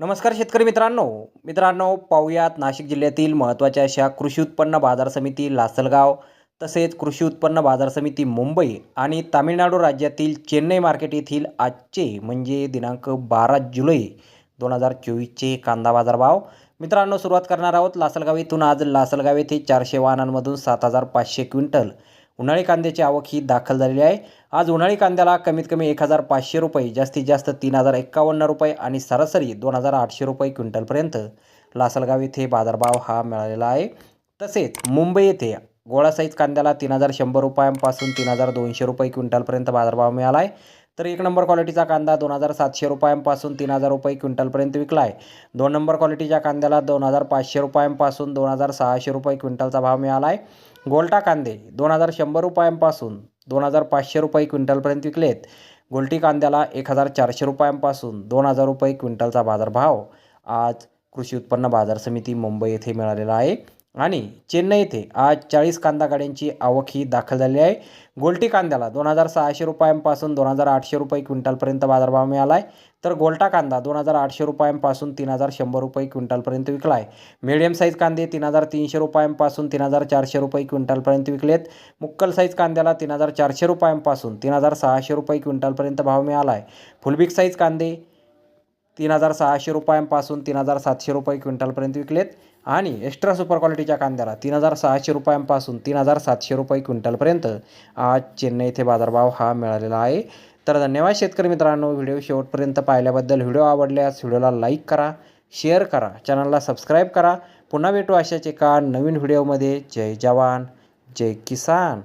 नमस्कार शेतकरी मित्रांनो. मित्रांनो पाहुयात नाशिक जिल्ह्यातील महत्त्वाच्या अशा कृषी उत्पन्न बाजार समिती लासलगाव तसेच कृषी उत्पन्न बाजार समिती मुंबई आणि तामिळनाडू राज्यातील चेन्नई मार्केट येथील आजचे म्हणजे दिनांक बारा जुलै दोन हजार चोवीसचे कांदा बाजार भाव मित्रांनो सुरुवात करणार आहोत लासलगाव येथून. आज लासलगाव येथे चारशे वाहनांमधून सात हजार पाचशे क्विंटल उन्हाळी कांद्याची आवक ही दाखल झालेली आहे. आज उन्हाळी कांद्याला कमीत कमी एक हजार पाचशे रुपये जास्तीत जास्त तीन हजार एक्कावन्न रुपये आणि सरासरी दोन हजार आठशे रुपये क्विंटलपर्यंत लासलगाव येथे बाजारभाव हा मिळालेला आहे. तसेच मुंबई येथे गोळा साईज कांद्याला तीन हजार शंभर रुपयांपासून तीन हजार दोनशे रुपये क्विंटलपर्यंत बाजारभाव मिळाला आहे. तर एक नंबर क्वालिटीचा कांदा दोन हजार सातशे रुपयांपासून तीन हजार रुपये क्विंटलपर्यंत विकला आहे. दोन नंबर क्वालिटीच्या कांद्याला दोन हजार पाचशे रुपयांपासून दोन हजार सहाशे रुपये क्विंटलचा भाव मिळाला आहे. गोल्टा कांदे दोन हजार शंभर रुपयांपासून दोन हजार पाचशे रुपये क्विंटलपर्यंत विकलेत गोल्टी कांद्याला एक हजार चारशे रुपयांपासून दोन हजार रुपये क्विंटलचा बाजारभाव आज कृषी उत्पन्न बाजार समिती मुंबई येथे मिळालेला आहे. आणि चेन्नई येथे आज चाळीस कांदा गाड्यांची आवक ही दाखल झाली आहे. गोल्टी कांद्याला दोन हजार सहाशे रुपयांपासून दोन हजार आठशे रुपये क्विंटलपर्यंत बाजारभाव मिळाला आहे तर गोल्टा कांदा दोन हजार आठशे रुपयांपासून तीन हजार शंभर रुपये क्विंटलपर्यंत विकला आहे मिडियम साईज कांदे तीन हजार तीनशे रुपयांपासून तीन हजार चारशे रुपये क्विंटलपर्यंत विकलेत. मुक्कल साईज कांद्याला तीन हजार चारशे रुपयांपासून तीन हजार सहाशे रुपये क्विंटलपर्यंत भाव मिळाला आहे फुलबिग साईज कांदे तीन हजार सहाशे रुपयांपासून तीन हजार सातशे रुपये क्विंटलपर्यंत विकलेत. आणि एक्स्ट्रा सुपर क्वालिटीच्या कांद्याला तीन हजार सहाशे रुपयांपासून तीन हजार सातशे रुपये क्विंटलपर्यंत आज चेन्नई येथे बाजारभाव हा मिळालेला आहे. तर धन्यवाद शेतकरी मित्रांनो व्हिडिओ शेवटपर्यंत पाहिल्याबद्दल व्हिडिओ आवडल्यास व्हिडिओला लाईक करा शेअर करा चॅनलला सबस्क्राईब करा. पुन्हा भेटू अशाच एका नवीन व्हिडिओमध्ये. जय जवान जय किसान.